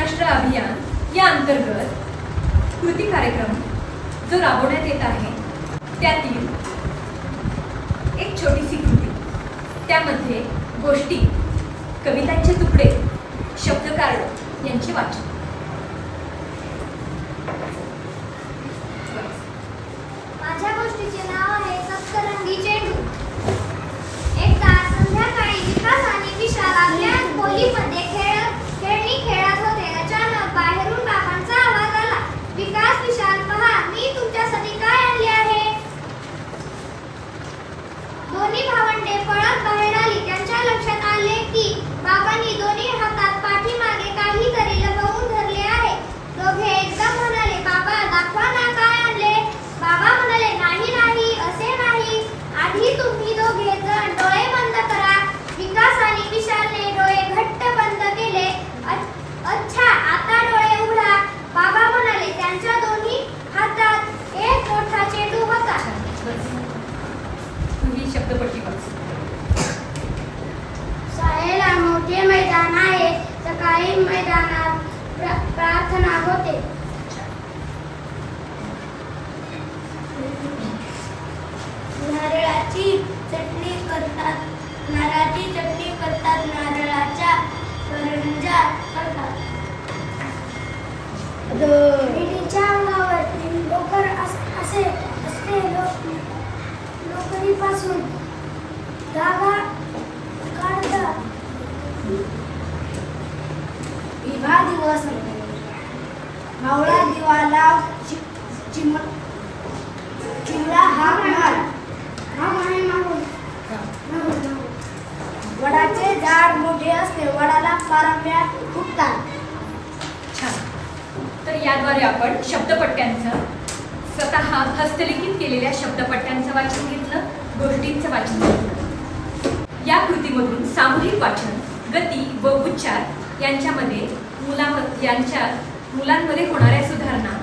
महाराष्ट्र अभियान या अंतर्गत कृती कार्यक्रम जो राबवण्यात येत आहे त्यातील एक छोटीशी कृती. त्यामध्ये गोष्टी कवितांचे तुकडे शब्दकार्ड यांचे वाचन. माझ्या गोष्टीचे नाव सकाळी मैदानात प्रा- प्रार्थना होते. नारळाची चटणी करतात नारळाची चटणी करतात नारळाच्या करंजा करतात. विहिरीच्या अंगावर विवाह दिवस मावळा दिवाला चिम चिमला हा मार हा माहे मागून मागून, मागून. वडाचे झाड मोठे असते वडाला पारंब्या फुटतात छान. तर याद्वारे आपण शब्दपट्ट्यांचं स्वतः हस्तलिखित केलेल्या शब्दपट्ट्यांचं वाचन घेतलं गोष्टींचं वाचन घेतलं. या कृतीमधून सामूहिक वाचन गती व उच्चार यांच्यामध्ये मुला यांच्या मुलांमध्ये होणाऱ्या सुधारणा.